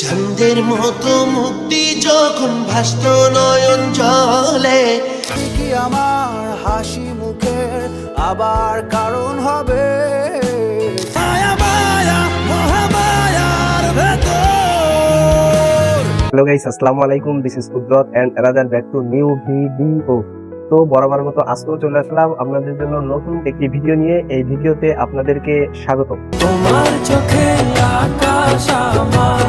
চাঁদের মতো মুক্তি যখন ভাসত নয়ন জলে কি আমার হাসি মুখের আবার কারণ হবে। হ্যালো গাইস আসসালামু আলাইকুম this is Kudrat and another back to new video তো বরাবর মতো আজকেও চলে আসলাম আপনাদের জন্য নতুন একটি ভিডিও নিয়ে। এই ভিডিওতে আপনাদেরকে স্বাগত তোমার চোখে আকাশ আমার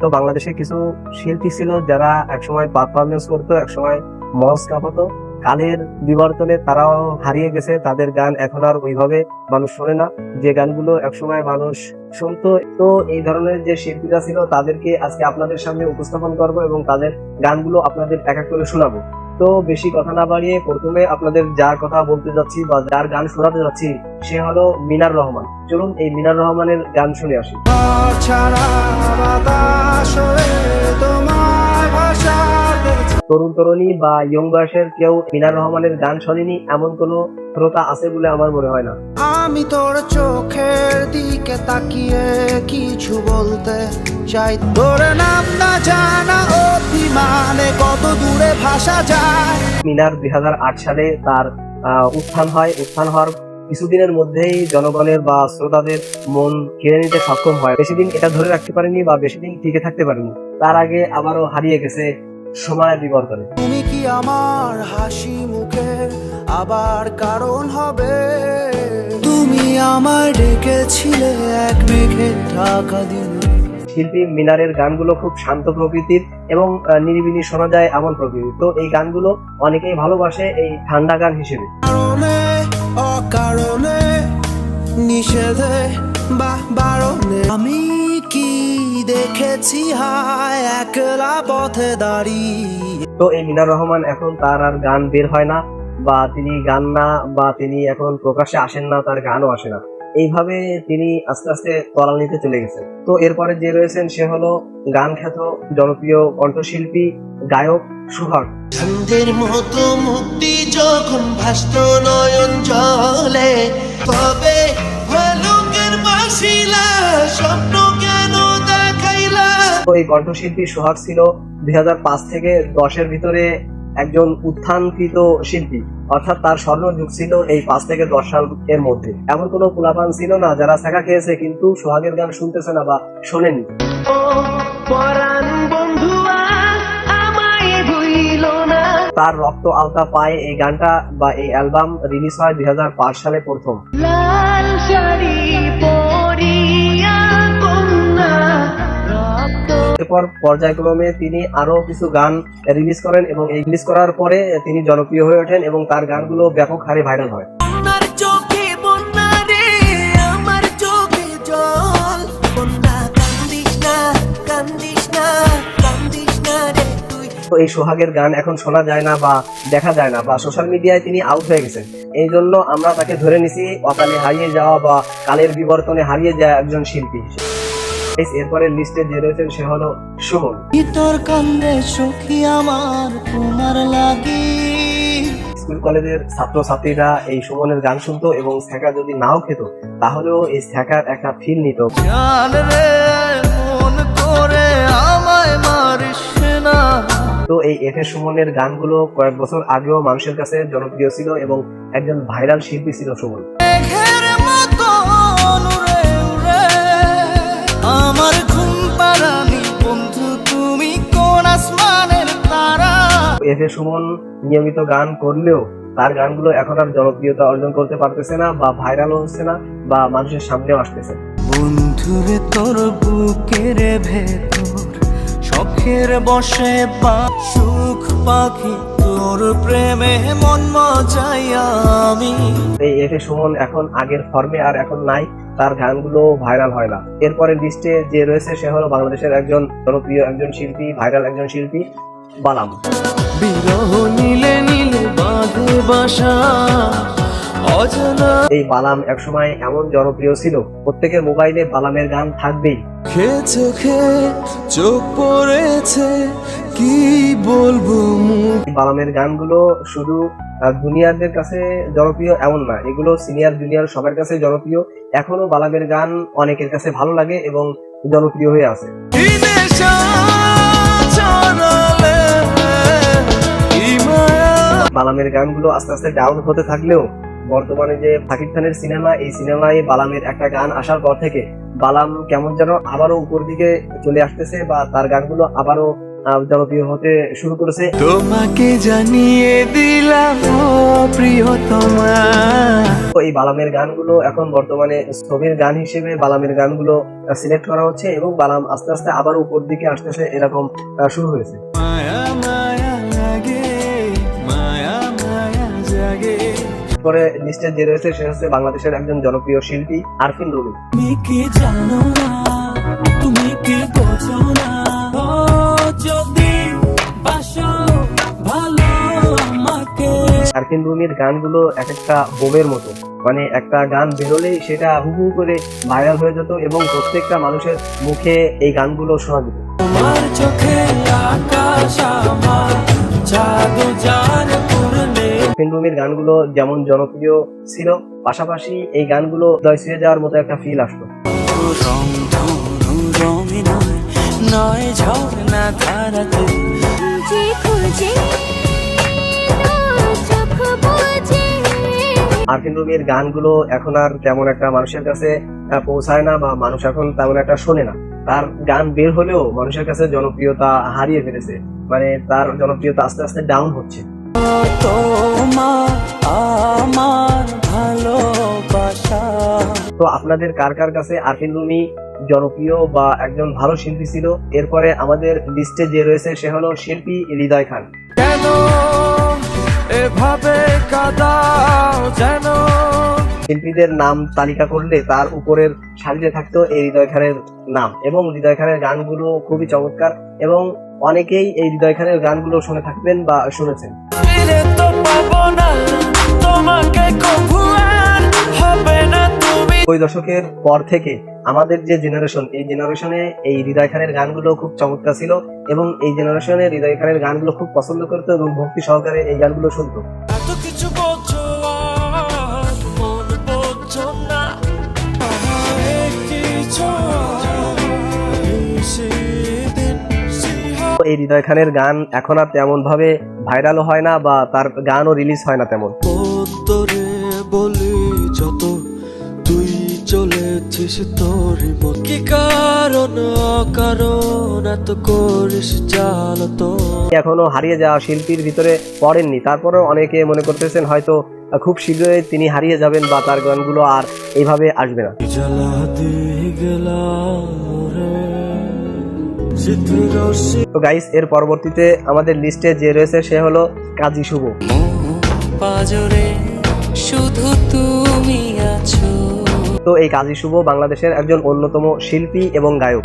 তো বাংলাদেশে কিছু শিল্পী ছিল যারা একসময় পারফরমেন্স করতো, একসময় মঞ্চ কাঁপাতো কালের বিবর্তনে তারাও হারিয়ে গেছে, তাদের গান এখন আর ওইভাবে মানুষ শোনে না। যে গানগুলো একসময় মানুষ শুনতো, তো এই ধরনের যে শিল্পীরা ছিল, তাদেরকে আজকে আপনাদের সামনে উপস্থাপন করব এবং তাদের গানগুলো আপনাদের এক এক করে শোনাবো। তো বেশি কথা না বাড়িয়ে প্রথমে আপনাদের যার কথা বলতে যাচ্ছি বা যার গান শোনাতে যাচ্ছি, সে হলো মিনার রহমান। চলুন এই মিনার রহমানের গান শুনে আসি। তরুণ তরুণী বা ইয়ং বয়সের কেউ মিনার রহমানের গান শোনেনি এমন কোনো শ্রোতা আছে বলে আমার মনে হয় না। আমি তোর চোখের দিকে তাকিয়ে কিছু বলতে চাই। তোর নাম না জানা, অভিমানে কত দূরে ভাষা যায়। মিনার দুই সালে তার উত্থান হয়। উত্থান হওয়ার কিছুদিনের মধ্যেই জনগণের বা শ্রোতাদের মন কেড়ে নিতে সক্ষম হয়। বেশি দিন এটা ধরে রাখতে পারেনি বা বেশি দিন টিকে থাকতে পারেনি। তার আগে আবারও হারিয়ে গেছে সময়ের বিবর্তনে। তুমি কি আমার হাসি মুখের আবার কারণ হবে? তুমি আমার ডেকেছিলে এক মেঘে ঢাকা দিলে। শিল্পী মিনারের গানগুলো খুব শান্ত প্রকৃতির এবং নিরিবিলি শোনা যায় এমন প্রকৃতির। তো এই গানগুলো অনেকেই ভালোবাসে এই ঠান্ডা গান হিসেবে। অকারণে নিষেধে বা বারণে। আমি কি দেখেছি হায় একলা পথে দাঁড়িয়ে? তো এই মিনার রহমান এখন তার আর গান বের হয় না বা তিনি গান না বা তিনি এখন প্রকাশ্যে আসেন না তার গানও আসে না। এইভাবে তিনি আস্তে আস্তে তলানিতে চলে গেছেন। তো এরপরে যে রয়েছেন সে হলো গান খ্যাত জনপ্রিয় কণ্ঠশিল্পী গায়ক সুহাগ। চাঁদের মতো মুক্তি যখন ভাসত নয়ন জলে তবে ভালুকের বাসিলা স্বপ্ন কেন দেখাইলা? তো এই কণ্ঠশিল্পী সোহাগ ছিল দুই হাজার পাঁচ থেকে দশের ভিতরে একজন উত্থানকৃত শিল্পী। অর্থাৎ তার স্বর্ণ যুগ ছিল এই পাঁচ থেকে দশ সাল এর মধ্যে। এমন কোনো কুলাপান ছিল না যারা শেখা খেয়েছে কিন্তু সোহাগের গান শুনতেছে না বা শোনেনি। তার রক্ত আলতা পায় এই গানটা বা এই অ্যালবাম রিলিজ হয় দুই হাজার পাঁচ সালে প্রথম। এরপর পর্যায়ক্রমে তিনি আরও কিছু গান রিলিজ করেন এবং এই রিলিজ করার পরে তিনি জনপ্রিয় হয়ে ওঠেন এবং তার গানগুলো ব্যাপক হারে ভাইরাল হয়। এই সোহাগের গান এখন শোনা যায় না বা দেখা যায় না বা সোশ্যাল মিডিয়ায় তিনি আউট হয়ে গেছেন। এই জন্য আমরা তাকে ধরে নিছি অকালে হারিয়ে যাওয়া বা কালের বিবর্তনে হারিয়ে যাওয়া একজন শিল্পী Guys, এরপরের লিস্টে যে রয়েছেন সে হলো সুমন। তোর কান্দে সখী আমার তোমার লাগি। স্কুল কলেজের ছাত্রছাত্রীরা এই সুমনের গান শুনতো এবং স্যাকা যদি নাও খেত তাহলেও এই স্যাকার একটা ফিল নিত। তো এই এফ এ সুমনের গানগুলো কয়েক বছর আগেও মানুষের কাছে জনপ্রিয় ছিল এবং একজন ভাইরাল শিল্পী ছিল সুমন। এফ এ সুমন নিয়মিত গান করলেও তার গানগুলো এখন আর জনপ্রিয়তা অর্জন করতে পারতেছে না বা ভাইরালও হচ্ছে না বা মানুষের সামনেও আসতেছে। বন্ধুরে তোর বুকের ভেতর শখের বসে বা সুখ পাখি তোর প্রেমে মন মজাইয়া আমি। এই এফ সুমন এখন আগের ফর্মে আর এখন নাই তার গানগুলো ভাইরাল হয় না। এরপরে লিস্টে যে রয়েছে সে হলো বাংলাদেশের একজন জনপ্রিয় একজন শিল্পী ভাইরাল একজন শিল্পী বালাম। বিরহ নীলে নীলে বাঁধে বাসা অজানা এই বালাম একসময় এমন জনপ্রিয় ছিল প্রত্যেকের মোবাইলে বালামের গান থাকবেই। খে চোখে চোখ পড়েছে কি বলব বালামের গানগুলো শুধু জুনিয়রদের কাছে জনপ্রিয় এমন না এগুলো সিনিয়র জুনিয়র সবার কাছে জনপ্রিয়। এখনও বালামের গান অনেকের কাছে ভালো লাগে এবং জনপ্রিয় হয়ে আছে। বালামের গানগুলো আস্তে আস্তে ডাউন হতে থাকলেও বর্তমানে যে পাকিব খানের সিনেমা এই সিনেমায় বালামের একটা গান আসার পর থেকে বালাম কেমন যেন আবারও উপর দিকে চলে আসতেছে বা তার গানগুলো আবারও জনপ্রিয় হতে শুরু করেছে। তোমাকে জানিয়ে দিলাম প্রিয়তমা। এই বালামের গানগুলো এখন বর্তমানে ছবির গান হিসেবে বালামের গানগুলো সিলেক্ট করা হচ্ছে এবং বালাম আস্তে আস্তে আবার উপর দিকে আসতেছে এরকম শুরু হয়েছে। জাগে পরে লিস্টে যে রয়েছে সে হচ্ছে বাংলাদেশের একজন জনপ্রিয় শিল্পী আরফিন রুমি। তুমি কি জানো না? তুমি কি বোঝো না? যদি বাসো ভালো আমাকে। আরফিন রুমির গানগুলো এক একটা বোমের মতো। মানে একটা গান বেরোলেই সেটা হু হু করে ভাইরাল হয়ে যেত এবং প্রত্যেকটা মানুষের মুখে এই গানগুলো শোনা যেত। তোমার চোখে আকাশ আমার জাদু জান আরফিন রুমির গানগুলো যেমন জনপ্রিয় ছিল পাশাপাশি এই গানগুলো হৃদয় ছুঁয়ে যাওয়ার মতো একটা ফিল আসতো রং ধনু রঙে নয় নয় ঝর্ণা ধারাতে। খুঁজে আরফিন রুমির গানগুলো এখন আর তেমন একটা মানুষের কাছে পৌঁছায় না বা মানুষ এখন তেমন একটা শোনে না। তার গান বের হলেও মানুষের কাছে জনপ্রিয়তা হারিয়ে ফেলেছে মানে তার জনপ্রিয়তা আস্তে আস্তে ডাউন হচ্ছে। তো আপনাদের কার কার কাছে আরফিন রুমি জনপ্রিয় বা একজন ভালো শিল্পী ছিল? এরপরে আমাদের লিস্টে যে রয়েছে সে হলো শিল্পী হৃদয় খান। কেন এভাবে কাদাও যেন? শিল্পীদের নাম তালিকা করলে তার উপরের সারিতে থাকতো এই হৃদয় খানের নাম। এবং হৃদয় খানের গানগুলো খুবই চমৎকার এবং অনেকেই এই হৃদয় খানের গানগুলো শুনে থাকবেন বা শুনেছেন। ফিরে তো পাবো না। তোমাকে কভু আর হবে না তুমি। ওই দশকের পর থেকে আমাদের যে জেনারেশন এই জেনারেশনে এই হৃদয় খানের গানগুলো খুব চমৎকার ছিল এবং এই জেনারেশনে হৃদয় খানের গানগুলো খুব পছন্দ করতো এবং ভক্তি সহকারে এই গানগুলো শুনতো। এত কিছু এই হৃদয় খানের গান এখন আর তেমন ভাবে ভাইরালও হয় না বা তার গানও রিলিজ হয় না তেমন। বলি যত তুই চলেছিস তোর কি কারণ অকারণ এত করিস তো? এখনও হারিয়ে যাওয়া শিল্পীর ভিতরে পড়েননি। তারপরেও অনেকে মনে করতেছেন হয়তো খুব শীঘ্রই তিনি হারিয়ে যাবেন বা তার গানগুলো আর এইভাবে আসবে না। তো গাইস এর পরবর্তীতে আমাদের লিস্টে যে রয়েছে সে হলো কাজী শুভ। শুধু তুমি আছো। তো এই কাজী শুভ বাংলাদেশের একজন অন্যতম শিল্পী এবং গায়ক।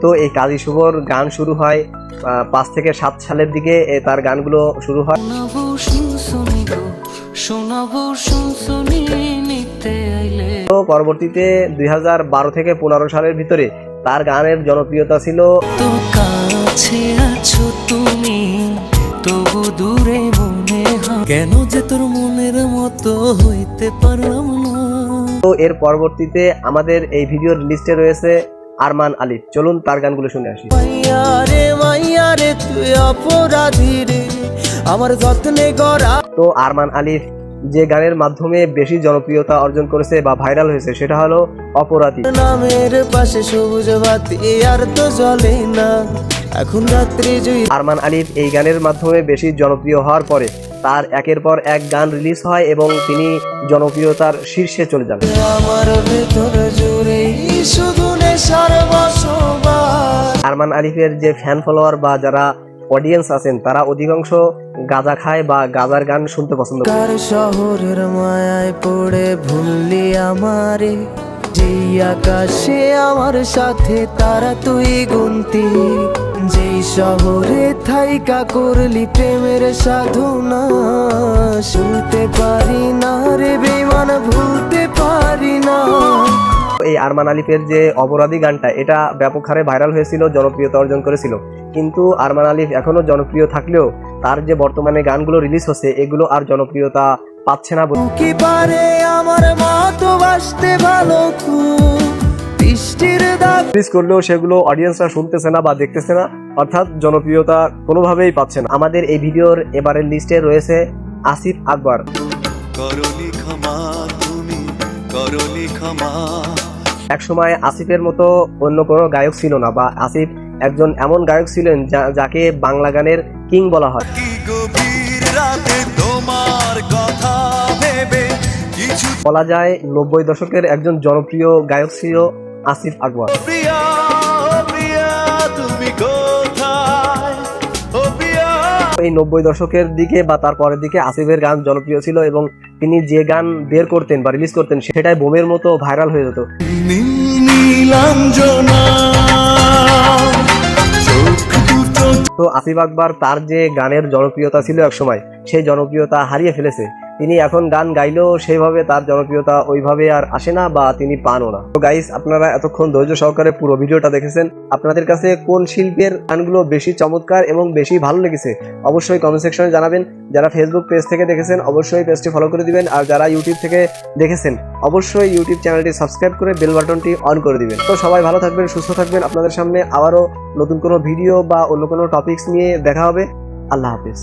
তো এই কাজী শুভর গান শুরু হয় পাঁচ থেকে সাত সালের দিকে তার গানগুলো শুরু হয়। শোনাবো পরবর্তীতে দুই হাজার বারো থেকে পনেরো সালের ভিতরে তার গানের জনপ্রিয়তা ছিল মনে কেন যে তোর মনের মতো হইতে পারলাম না। তো এর পরবর্তীতে আমাদের এই ভিডিওর লিস্টে রয়েছে আরমান আলিফ। চলুন তার গানগুলো শুনে আসি। রে মাইয়া রে তুই অপরাধী রে। আমার যত্নে গড়া তো আরমান আলিফ যে গানের মাধ্যমে বেশি জনপ্রিয়তা অর্জন করেছে বা ভাইরাল হয়েছে সেটা হলো অপরাধী। নামের পাশে সবুজ বাতি আর তো জ্বলে না। এখন রাত্রি জুই আরমান আলিফ এই গানের মাধ্যমে বেশি জনপ্রিয় হওয়ার পরে তার একের পর এক গান রিলিজ হয় এবং তিনি জনপ্রিয়তার শীর্ষে চলে যান। আমার ভেতর জুড়ে শুধু আরমান আলিফের যে ফ্যান ফলোয়ার বা যারা অডিয়েন্স আছেন, তারা অধিকাংশ গাঁজা খায় বা গাজার গান শুনতে পছন্দ করে। শহরের মায়ায় পড়ে ভুললি আমারে, যেই আকাশে আমার সাথে তারা তুই গুনতি। যেই শহরে থাইকা করলি প্রেমের সাধনা, শুনতে পারি না রে বেমান ভুলতে পারি না। এই আরমান আলিফের যে অপরাধী গানটা এটা ব্যাপক হারে ভাইরাল হয়েছিল জনপ্রিয়তা অর্জন করেছিল। কিন্তু আরমান আলিফ এখনও জনপ্রিয় থাকলেও তার যে বর্তমানে গানগুলো রিলিজ হচ্ছে এগুলো আর জনপ্রিয়তা পাচ্ছে না বলে কি পারে আমার বাসতে ভালো বৃষ্টির দাগ রিলিজ করলেও সেগুলো অডিয়েন্সরা শুনতেছে না বা দেখতেছে না অর্থাৎ জনপ্রিয়তা কোনোভাবেই পাচ্ছে না। আমাদের এই ভিডিওর এবারের লিস্টে রয়েছে আসিফ আকবর। করলি ক্ষমা তুমি করলি ক্ষমা। একসময় আসিফের মতো অন্য কোনো গায়ক ছিল না বা আসিফ একজন এমন গায়ক ছিলেন যাকে বাংলা গানের কিং বলা হয়। বলা যায় নব্বই দশকের একজন জনপ্রিয় গায়ক ছিল আসিফ আকবর। এই নব্বই দশকের দিকে বা তার পরের দিকে আসিফের গান জনপ্রিয় ছিল এবং তিনি যে গান বের করতেন বা রিলিজ করতেন সেটাই বোমের মতো ভাইরাল হয়ে যেত। তো আসিফ আকবর তার যে গানের জনপ্রিয়তা ছিল একসময় সেই জনপ্রিয়তা হারিয়ে ফেলেছে। তিনি এখন গান গাইলেও সেইভাবে তার জনপ্রিয়তা ওইভাবে আর আসে না বা তিনি পানও না। তো গাইস আপনারা এতক্ষণ ধৈর্য সহকারে পুরো ভিডিওটা দেখেছেন। আপনাদের কাছে কোন শিল্পের গানগুলো বেশি চমৎকার এবং বেশি ভালো লেগেছে, অবশ্যই কমেন্ট সেকশনে জানাবেন। যারা ফেসবুক পেজ থেকে দেখেছেন, অবশ্যই পেজটি ফলো করে দিবেন। আর যারা ইউটিউব থেকে দেখেছেন, অবশ্যই ইউটিউব চ্যানেলটি সাবস্ক্রাইব করে বেল বাটনটি অন করে দিবেন। তো সবাই ভালো থাকবেন, সুস্থ থাকবেন। আপনাদের সামনে আবারও নতুন কোনো ভিডিও বা অন্য কোনো টপিকস নিয়ে দেখা হবে। আল্লাহ হাফিজ।